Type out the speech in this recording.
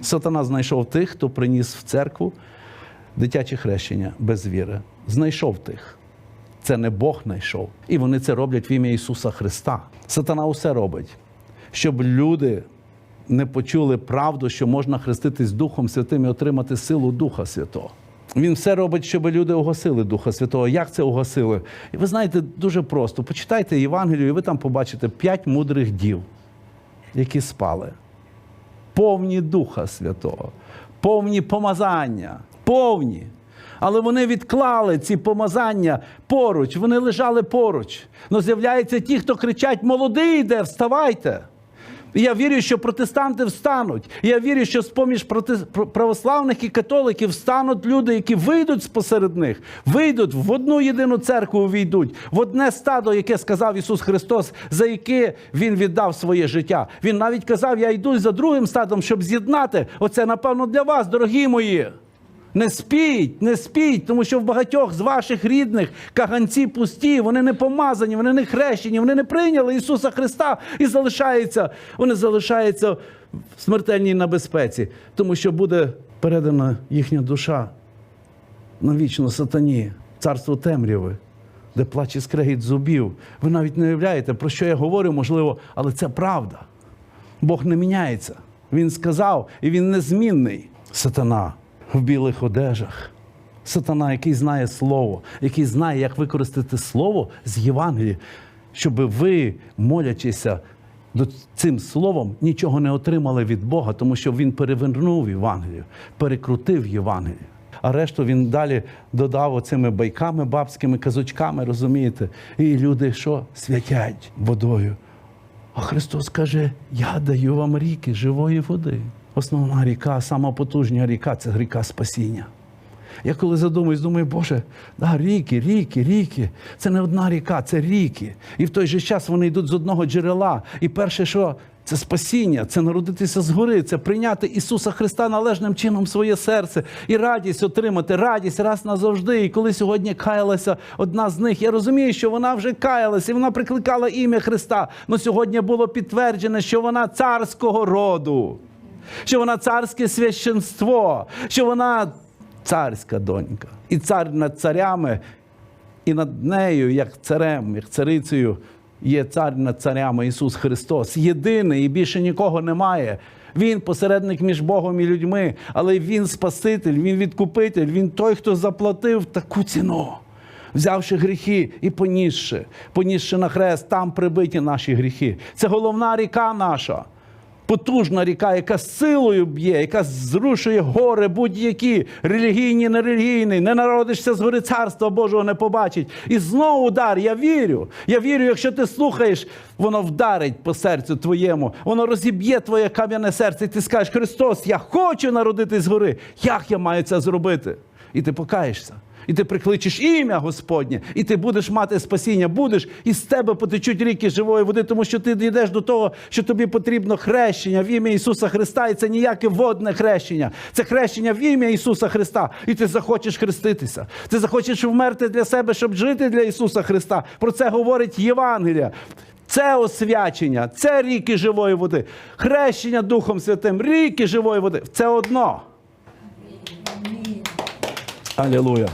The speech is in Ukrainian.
Сатана знайшов тих, хто приніс в церкву дитяче хрещення без віри. Знайшов тих. Це не Бог знайшов. І вони це роблять в ім'я Ісуса Христа. Сатана усе робить, щоб люди не почули правду, що можна хреститись Духом Святим і отримати силу Духа Святого. Він все робить, щоб люди огасили Духа Святого. Як це огасили? І ви знаєте, дуже просто. Почитайте Євангелію, і ви там побачите п'ять мудрих дів, які спали повні Духа Святого, повні помазання, повні. Але вони відклали ці помазання поруч, вони лежали поруч. Ну, з'являються ті, хто кричать: молодий йде, вставайте. Я вірю, що протестанти встануть. Я вірю, що з-поміж проти... православних і католиків встануть люди, які вийдуть з посеред них, вийдуть в одну єдину церкву, увійдуть, в одне стадо, яке сказав Ісус Христос, за яке Він віддав своє життя. Він навіть казав: Я йду за другим стадом, щоб з'єднати. Оце, напевно, для вас, дорогі мої. Не спіть, не спіть, тому що в багатьох з ваших рідних каганці пусті, вони не помазані, вони не хрещені, вони не прийняли Ісуса Христа і залишаються, вони залишаються в смертельній небезпеці, тому що буде передана їхня душа навічно сатані, царство темряви, де плаче скрегіт зубів. Ви навіть не уявляєте, про що я говорю, можливо, але це правда. Бог не міняється. Він сказав, і він незмінний. Сатана в білих одежах. Сатана, який знає слово, який знає, як використати слово з Євангелії, щоб ви, молячися цим словом, нічого не отримали від Бога, тому що він перевернув Євангелію, перекрутив Євангелію. А решту він далі додав оцими байками, бабськими казочками, розумієте? І люди що? Святять водою. А Христос каже: Я даю вам ріки живої води. Основна ріка, сама потужна ріка це ріка спасіння. Я коли задумуюсь, думаю, Боже, да, ріки, ріки, ріки. Це не одна ріка, це ріки. І в той же час вони йдуть з одного джерела. І перше, що це спасіння, це народитися згори, це прийняти Ісуса Христа належним чином в своє серце і радість отримати, радість раз назавжди. І коли сьогодні каялася одна з них, я розумію, що вона вже каялася, і вона прикликала ім'я Христа. Але сьогодні було підтверджено, що вона царського роду, що вона царське священство, що вона царська донька. І цар над царями, і над нею, як царем, як царицею, є цар над царями Ісус Христос. Єдиний і більше нікого немає. Він посередник між Богом і людьми, але Він Спаситель, Він відкупитель, Він той, хто заплатив таку ціну. Взявши гріхи і понісши, понісши на хрест, там прибиті наші гріхи. Це головна ріка наша потужна ріка, яка з силою б'є, яка зрушує гори, будь-які релігійні, нерелігійні, не народишся з гори царства Божого не побачить. І знову удар. Я вірю. Я вірю, якщо ти слухаєш, воно вдарить по серцю твоєму, воно розіб'є твоє кам'яне серце, і ти скажеш, Христос, я хочу народитись з гори. Як я маю це зробити? І ти покаєшся. І ти прикличеш ім'я Господнє, і ти будеш мати спасіння, будеш, і з тебе потечуть ріки живої води, тому що ти дійдеш до того, що тобі потрібно хрещення в ім'я Ісуса Христа, і це ніяке водне хрещення. Це хрещення в ім'я Ісуса Христа. І ти захочеш хреститися. Ти захочеш вмерти для себе, щоб жити для Ісуса Христа. Про це говорить Євангелія. Це освячення, це ріки живої води, хрещення Духом Святим, ріки живої води. Це одно. Алілуя.